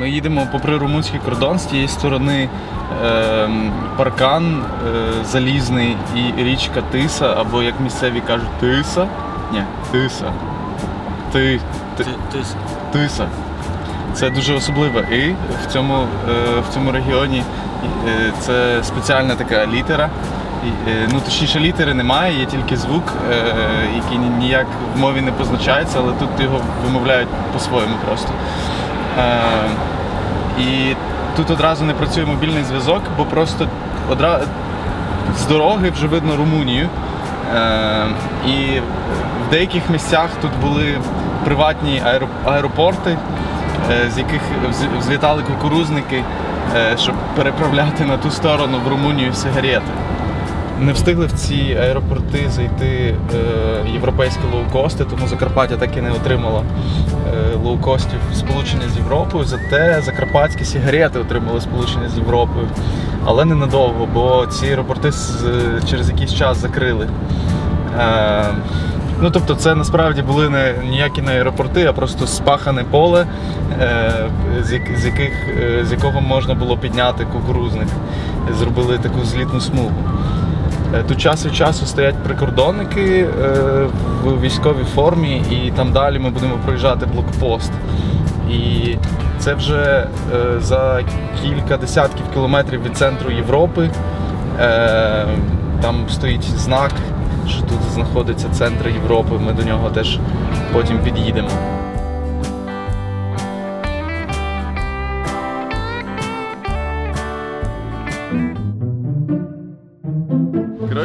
Ми їдемо попри румунський кордон з тієї сторони ем, паркан е, залізний і річка Тиса, або як місцеві кажуть, Тиса. Ні, Тиса. Ти, ти, Тиса. Це дуже особливо. І в цьому, е, в цьому регіоні е, це спеціальна така літера. Е, Ну, точніше, літери немає, є тільки звук, е, який ніяк в мові не позначається, але тут його вимовляють по-своєму просто. Е, і тут одразу не працює мобільний зв'язок, бо просто одра... з дороги вже видно Румунію. Е, і в деяких місцях тут були приватні аеропорти, е, з яких вз- взлітали кукурузники, щоб переправляти на ту сторону в Румунію сигарети. Не встигли в ці аеропорти зайти е, європейські лоукости, тому Закарпаття так і не отримала е, лоукостів сполучення з Європою. Зате закарпатські сігарети отримали сполучення з Європою. Але ненадовго, бо ці аеропорти з, через якийсь час закрили. Е, ну, тобто, це насправді були не ніякі не аеропорти, а просто спахане поле, е, з, яких, е, з якого можна було підняти кукурузник. Зробили таку злітну смугу. Е, Тут час від часу стоять прикордонники е, в військовій формі, і там далі ми будемо проїжджати блокпост. І це вже е, за кілька десятків кілометрів від центру Європи. Там стоїть знак, що тут знаходиться центр Європи. Ми до нього теж потім під'їдемо.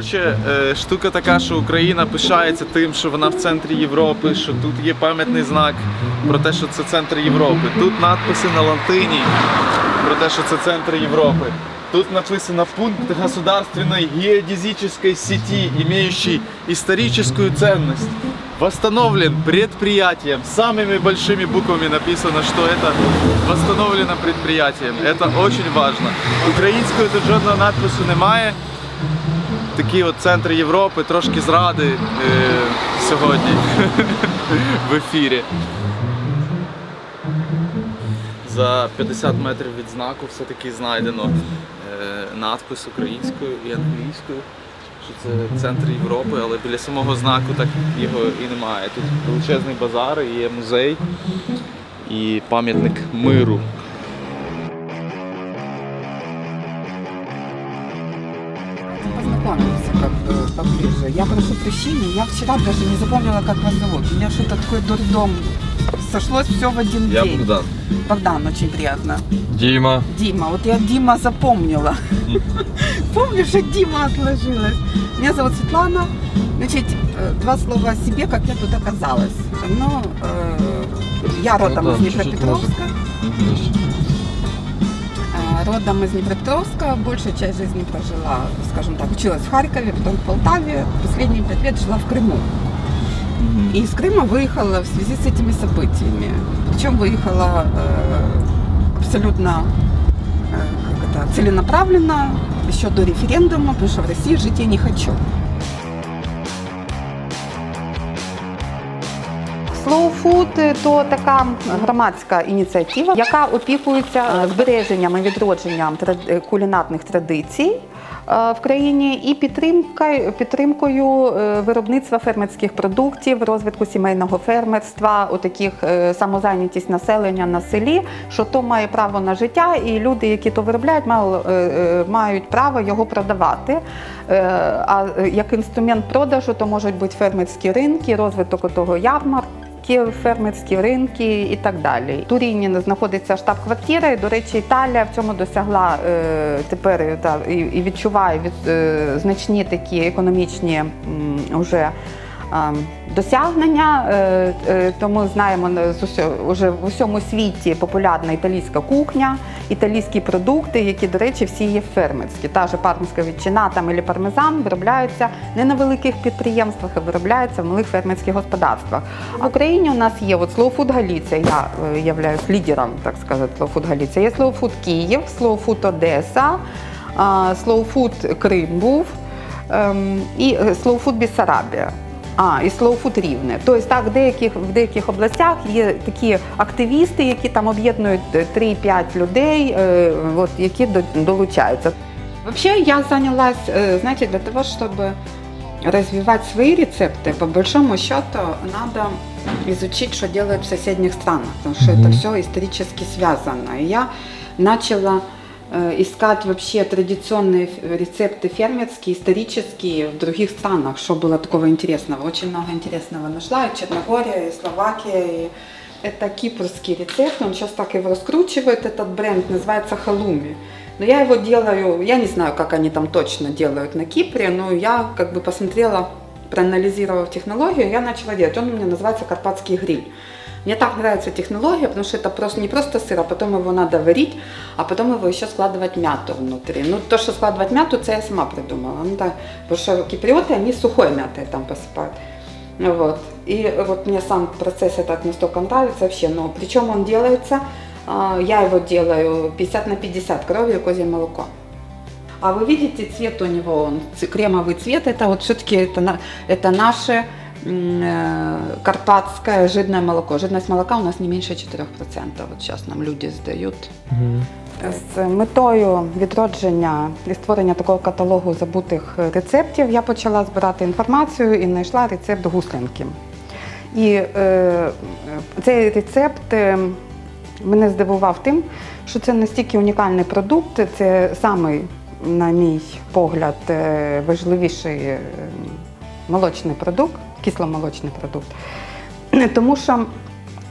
Коротше, е, штука така, що Україна пишається тим, що вона в центрі Європи, що тут є пам'ятний знак про те, що це центр Європи. Тут надписи на латині про те, що це центр Європи. Тут написано пункт государственной геодезической сети, имеющий историческую ценность. Восстановлен предприятием. Самыми большими буквами написано, что это восстановлено предприятием. Это очень важно. Українською тут жодного надпису немає такий от центр Європи, трошки зради е, сьогодні в ефірі. За 50 метрів від знаку все-таки знайдено е, надпис українською і англійською, що це центр Європи, але біля самого знаку так його і немає. Тут величезний базар, є музей і пам'ятник миру. Поближе. Я прошу прощения, я вчера даже не запомнила, как вас зовут. У меня что-то такой дурдом. Сошлось все в один день. Богдан. Богдан, очень приятно. Дима. Дима, вот я Дима запомнила. Помнишь, что Дима отложилась? Меня зовут Светлана. Значит, э, два слова о себе, как я тут оказалась. Ну, э, я родом да, из Днепропетровска. Э, Родом из Днепропетровска, большую часть жизни прожила, скажем так, училась в Харькове, потом в Полтаве, последние пять лет жила в Крыму. И из Крыма выехала в связи с этими событиями. Причем выехала э, абсолютно э, как это, целенаправленно, еще до референдума, потому что в России жить я не хочу. Slow Food – то така громадська ініціатива, яка опікується збереженням і відродженням е, кулінарних традицій е, в країні і підтримкою, підтримкою е, виробництва фермерських продуктів, розвитку сімейного фермерства, у таких е, самозайнятість населення на селі, що то має право на життя, і люди, які то виробляють, мають право його продавати. А як інструмент продажу, то можуть бути фермерські ринки, розвиток того ярмарку фермерські ринки і так далі. Туріні знаходиться штаб-квартира, і, до речі, Італія в цьому досягла е, тепер та, і, і відчуває від, е, значні такі економічні м, уже досягнення. Е, е, тому знаємо е, з в усьому світі популярна італійська кухня, італійські продукти, які, до речі, всі є фермерські. Та же пармська ветчина там і пармезан виробляються не на великих підприємствах, а виробляються в малих фермерських господарствах. В Україні у нас є от Slow Food Галіція, я е, являюсь лідером, так сказати, Slow Food Галіція. Є Slow Food Київ, Slow Food Одеса, Slow Food Крим був ем, і е, Slow Food Бессарабія. А, і Slow Food рівне. Тобто так, в деяких, в деяких областях є такі активісти, які там об'єднують 3-5 людей, е, от, які до- долучаються. Вообще я занялась, э, знаете, для того, чтобы развивать свои рецепты, по большому счету надо изучить, что делают в соседних странах, потому что это все исторически связано. И я начала э, искать вообще традиционные ф- рецепты фермерские, исторические в других странах, что было такого интересного. Очень много интересного нашла, и Черногория, и Словакия, и это кипрский рецепт, он сейчас так его раскручивает, этот бренд, называется халуми. Но я его делаю, я не знаю, как они там точно делают на Кипре, но я как бы посмотрела, проанализировав технологию, я начала делать. Он у меня называется карпатский гриль. Мне так нравится технология, потому что это просто не просто сыр, а потом его надо варить, а потом его еще складывать мяту внутри. Ну, то, что складывать мяту, это я сама придумала. Ну, да, потому что киприоты, они сухой мятой там посыпают. Ну, Вот. И вот мне сам процесс этот настолько нравится вообще. Но причем он делается, а, я его делаю 50 на 50, кровью и козье молоко. А вы видите цвет у него, он ц- кремовый цвет, это вот все-таки это, на- это наше м, э, карпатское жирное молоко. Жирность молока у нас не меньше 4%. Вот сейчас нам люди сдают. З метою відродження і створення такого каталогу забутих рецептів я почала збирати інформацію і знайшла рецепт гуслянки. І е, цей рецепт е, мене здивував тим, що це настільки унікальний продукт, це самий, на мій погляд, е, важливіший е, молочний продукт, кисломолочний продукт. Тому що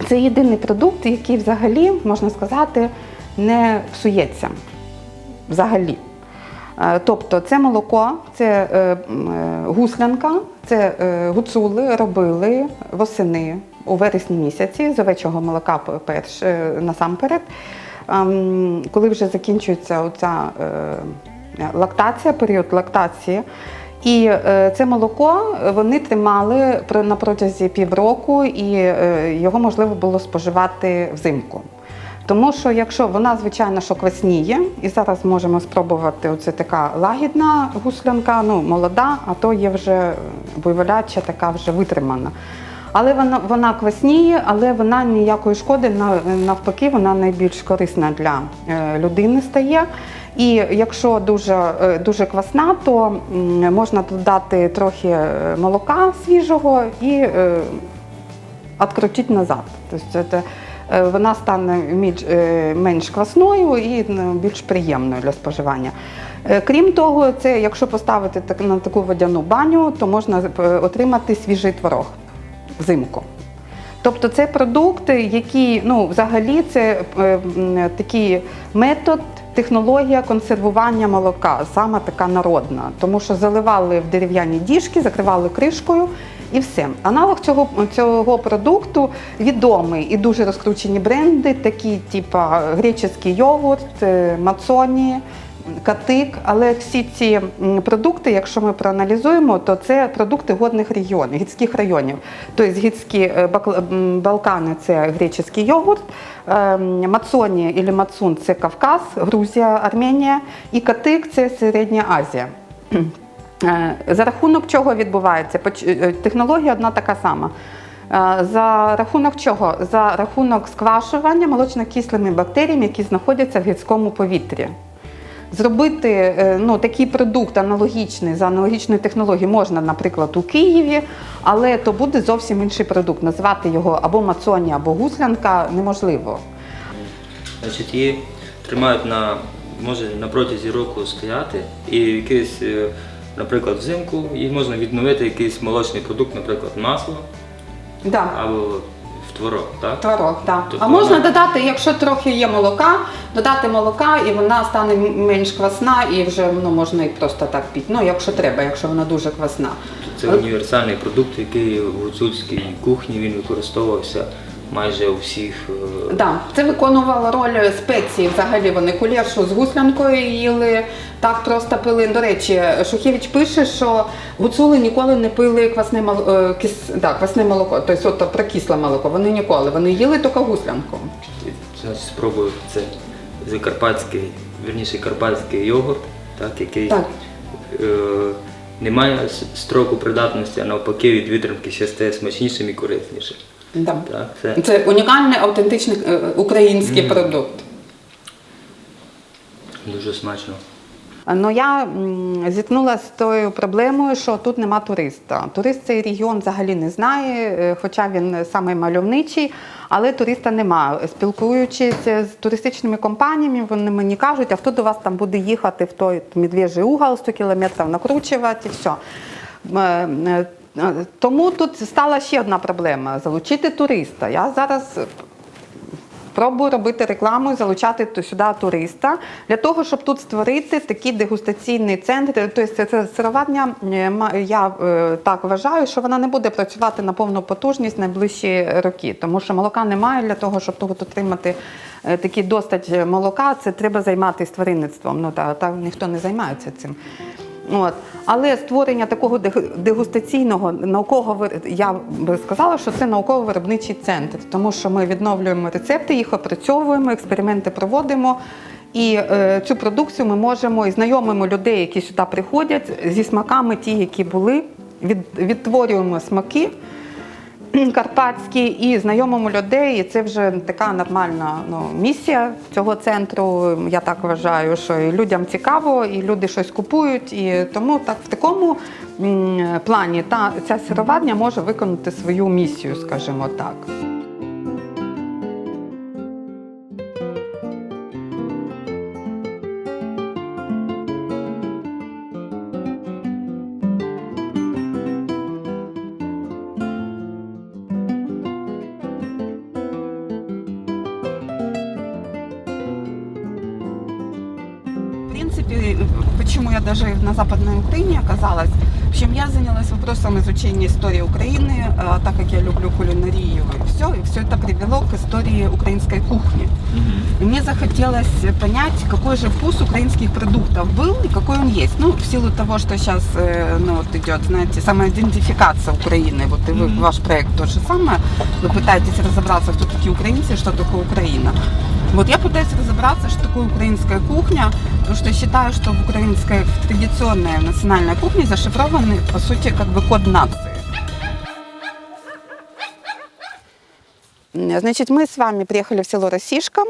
це єдиний продукт, який взагалі, можна сказати, не псується. Взагалі. Е, Тобто це молоко, це е, е, гуслянка, це е, гуцули робили восени у вересні місяці з овечого молока перш, е, насамперед. Ем, Коли вже закінчується оця е, лактація, період лактації. І е, це молоко вони тримали на протязі півроку, і е, його можливо було споживати взимку. Тому що якщо вона, звичайно, що квасніє, і зараз можемо спробувати, оце така лагідна гуслянка, ну молода, а то є вже буйволяча, така вже витримана. Але вона, вона квасніє, але вона ніякої шкоди, навпаки, вона найбільш корисна для е, людини стає. І якщо дуже, е, дуже квасна, то можна додати трохи е, молока свіжого і відкрутити назад. Тобто це, вона стане менш квасною і більш приємною для споживання. Крім того, це якщо поставити на таку водяну баню, то можна отримати свіжий творог взимку. Тобто це продукти, які ну, взагалі це е, такий метод, технологія консервування молока, саме така народна. Тому що заливали в дерев'яні діжки, закривали кришкою і все. Аналог цього, цього продукту відомий і дуже розкручені бренди, такі типу греческий йогурт, е, мацоні. Катик, але всі ці продукти, якщо ми проаналізуємо, то це продукти годних регіонів, гірських районів. Тобто гірські е, Балкани це греческий йогурт, е, Мацоні або Мацун це Кавказ, Грузія, Арменія, і Катик це Середня Азія. Е, За рахунок чого відбувається? Е, Технологія одна така сама. За рахунок чого? За рахунок сквашування молочно-кислими бактеріями, які знаходяться в гірському повітрі. Зробити е, ну, такий продукт аналогічний за аналогічною технологією можна, наприклад, у Києві, але то буде зовсім інший продукт. Назвати його або мацоні, або гуслянка неможливо. Значить, її тримають на, може на протязі року стояти, і якийсь, е, наприклад, взимку її можна відновити якийсь молочний продукт, наприклад, масло Да. або творог. Так? Творог, так. Тобто А можна вона- додати, якщо трохи є молока, додати молока і вона стане менш квасна і вже ну, можна і просто так піти. Ну, якщо треба, якщо вона дуже квасна. Це універсальний продукт, який в гуцульській кухні він використовувався майже у всіх. е, Да, це виконувало роль спеції. Взагалі вони кулєшу з гуслянкою їли, так просто пили. До речі, Шухевич пише, що гуцули ніколи не пили квасне молоко, кис, да, квасне молоко, тобто от, прокисле молоко. Вони ніколи. Вони їли тільки гуслянку. Значить, спробую це закарпатський, верніше карпатський йогурт, так, який Так. е, немає строку придатності, а навпаки від витримки ще стає смачнішим і кориснішим. Да. Так, це Це унікальний автентичний е, український продукт. дуже смачно. Ну я зіткнулася з тою проблемою, що тут нема туриста. Турист цей регіон взагалі не знає, е, хоча він самий мальовничий, але туриста нема. Спілкуючись з туристичними компаніями, вони мені кажуть, а хто до вас там буде їхати в той медвежий угол 100 кілометрів накручувати і все. Тому тут стала ще одна проблема залучити туриста. Я зараз Пробую робити рекламу, і залучати сюди туриста для того, щоб тут створити такий дегустаційний центр. Тобто це- сироварня, е, я е, так вважаю, що вона не буде працювати на повну потужність найближчі роки, тому що молока немає для того, щоб тут отримати е, такий достать молока. Це треба займатися тваринництвом. Ну та, та ніхто не займається цим. От. Але створення такого дег- дегустаційного наукового я би сказала, що це науково-виробничий центр, тому що ми відновлюємо рецепти, їх опрацьовуємо, експерименти проводимо. І е, цю продукцію ми можемо і знайомимо людей, які сюди приходять, зі смаками, ті, які були, від, відтворюємо смаки карпатські і знайомимо людей. І це вже така нормальна ну, місія цього центру. Я так вважаю, що і людям цікаво, і люди щось купують. І тому так в такому плані та ця сироварня може виконати свою місію, скажімо так. я даже на Западной Украине оказалась, в общем, я занялась вопросом изучения истории Украины, э, так как я люблю кулинарию и все, и все это привело к истории украинской кухни. И мне захотелось понять, какой же вкус украинских продуктов был и какой он есть. Ну, в силу того, что сейчас ну, вот идет, знаете, самоидентификация Украины, вот и вы, ваш проект то же самое, вы пытаетесь разобраться, кто такие украинцы и что такое Украина. Вот я пытаюсь разобраться, что такое украинская кухня, потому что я считаю, что в украинской в традиционной национальной кухне зашифрованы, по сути, как бы код нации. М, Значит, мы с вами приехали в село Росишка.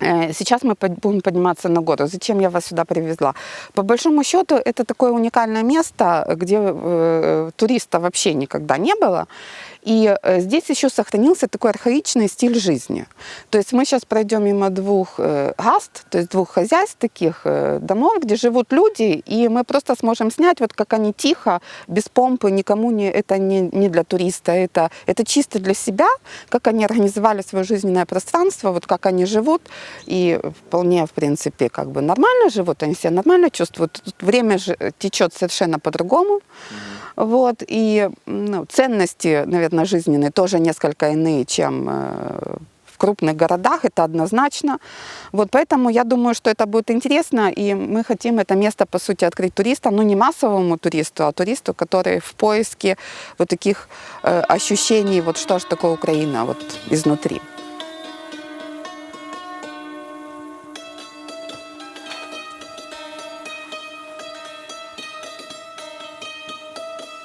Э, Сейчас мы под- будем подниматься на гору. Зачем я вас сюда привезла? По большому счету, это такое уникальное место, где э, туриста вообще никогда не было. И э, здесь еще сохранился такой архаичный стиль жизни. То есть мы сейчас пройдем мимо двух э, гаст, то есть двух хозяйств таких э, домов, где живут люди, и мы просто сможем снять, вот как они тихо, без помпы, никому не, это не, не для туриста, это, это чисто для себя, как они организовали свое жизненное пространство, вот как они живут, и вполне, в принципе, как бы нормально живут, они себя нормально чувствуют. Тут время же течет совершенно по-другому. Вот, и ну, ценности, наверное, жизненные тоже несколько иные, чем э, в крупных городах, это однозначно. Вот поэтому я думаю, что это будет интересно, и мы хотим это место, по сути, открыть туристам, ну не массовому туристу, а туристу, который в поиске вот таких э, ощущений, вот что же такое Украина вот изнутри.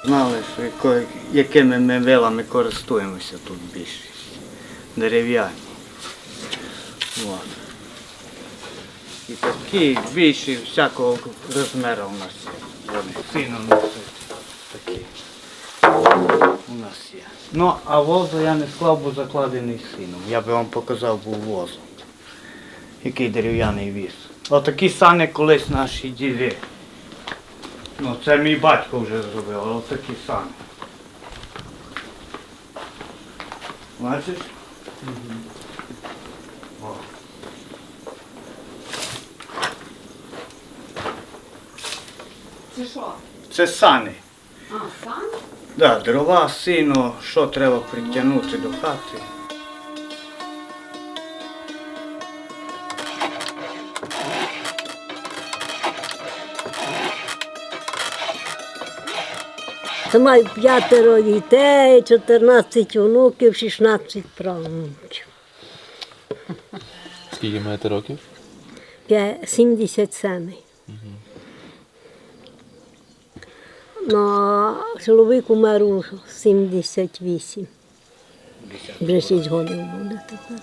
Знали, що якими ми вилами користуємося тут більше. Дерев'яні. І такі більші всякого розміру у нас є. Вони сильно носять такі. У нас є. Ну, а возу я не склав, бо закладений сином. Я би вам показав був возу. Який дерев'яний віз. Отакі сани колись наші діди. Ну, це мій батько вже зробив, але такі самі. Бачиш? Це що? Це сани. А, сам? Да, дрова, сіно, що треба притягнути до хати. Це маю п'ятеро дітей, 14 онуків, 16 правнуків. Скільки маєте років? 77. Ну, а чоловік умер у 78. Вже 6 років буде тепер.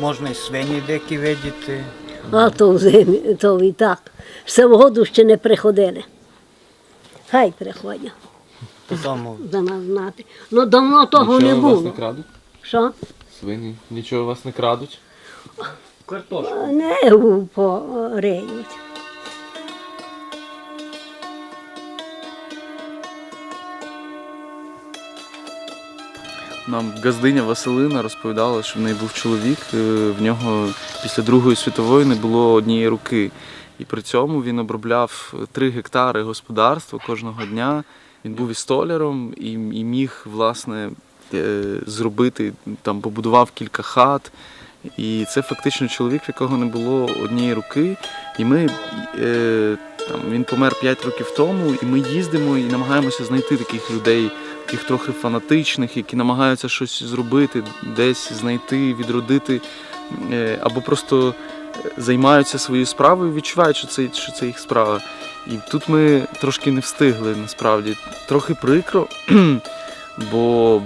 Можна і свині деякі видіти. А то в зимі, то і так. Все в году ще не приходили. Хай приходять за нас знати. Ну давно того не було. крадуть? Що? Свині. Нічого вас не крадуть? Картошку. Не пореють. Нам газдиня Василина розповідала, що в неї був чоловік, е, в нього після Другої світової не було однієї руки. І при цьому він обробляв 3 гектари господарства кожного дня. Він був і столяром і, і міг власне е, зробити, там побудував кілька хат. І це фактично чоловік, в якого не було однієї руки. І ми е, там, він помер 5 років тому, і ми їздимо і намагаємося знайти таких людей, таких трохи фанатичних, які намагаються щось зробити, десь знайти, відродити, е, або просто е, займаються своєю справою, відчувають, що це, що це їх справа. І тут ми трошки не встигли насправді. Трохи прикро, бо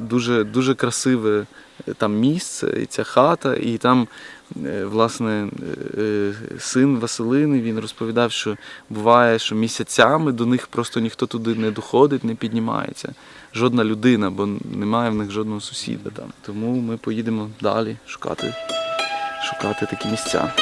дуже, дуже красиве там місце, і ця хата, і там, е, власне, е, е, син Василини він розповідав, що буває, що місяцями до них просто ніхто туди не доходить, не піднімається. Жодна людина, бо немає в них жодного сусіда там. Тому ми поїдемо далі шукати, шукати такі місця.